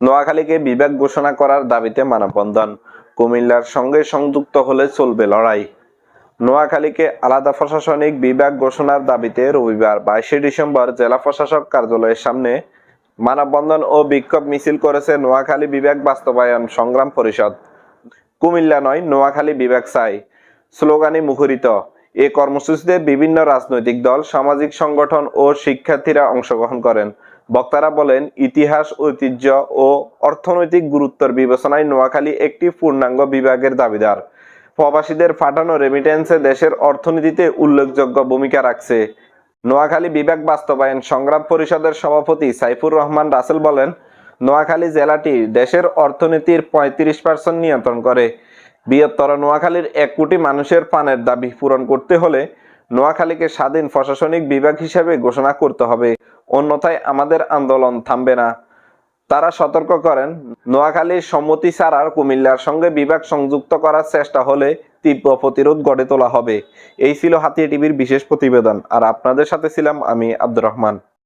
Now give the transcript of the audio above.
নোয়াখালীকে বিভাগ ঘোষণা করার দাবিতে মানববন্ধন। কুমিল্লার সঙ্গে সংযুক্ত হলে চলবে লড়াই। নোয়াখালীকে আলাদা প্রশাসনিক বিভাগ ঘোষণার দাবিতে রবিবার বাইশে ডিসেম্বর জেলা প্রশাসক কার্যালয়ের সামনে মানববন্ধন ও বিক্ষোভ মিছিল করেছে নোয়াখালী বিভাগ বাস্তবায়ন সংগ্রাম পরিষদ। কুমিল্লা নয়, নোয়াখালী বিভাগ চাই। স্লোগানে মুখরিত। এ কর্মসূচিতে বিভিন্ন রাজনৈতিক দল, সামাজিক সংগঠন ও শিক্ষার্থীরা অংশগ্রহণ করেন। বক্তারা বলেন, ইতিহাস, ঐতিহ্য ও অর্থনৈতিক গুরুত্বের বিবেচনায় নোয়াখালী একটি পূর্ণাঙ্গ বিভাগের দাবিদার। প্রবাসীদের পাঠানো রেমিটেন্সে দেশের অর্থনীতিতে উল্লেখযোগ্য ভূমিকা রাখছে। নোয়াখালী বিভাগ বাস্তবায়ন সংগ্রাম পরিষদের সভাপতি সাইফুর রহমান রাসেল বলেন, নোয়াখালী জেলাটি দেশের অর্থনীতির পঁয়ত্রিশ পার্সেন্ট নিয়ন্ত্রণ করে। বৃহত্তর নোয়াখালীর এক কোটি মানুষের পানের দাবি পূরণ করতে হলে নোয়াখালীকে স্বাধীন প্রশাসনিক বিভাগ হিসেবে ঘোষণা করতে হবে। অন্যথায় আমাদের আন্দোলন থামবে না। তারা সতর্ক করেন নোয়াখালীর সম্মতি ছাড়ার কুমিল্লার সঙ্গে বিভাগ সংযুক্ত করার চেষ্টা হলে তীব্র প্রতিরোধ গড়ে তোলা হবে। এই ছিল হাতিয়া টিভির বিশেষ প্রতিবেদন। আর আপনাদের সাথে ছিলাম আমি আব্দুর রহমান।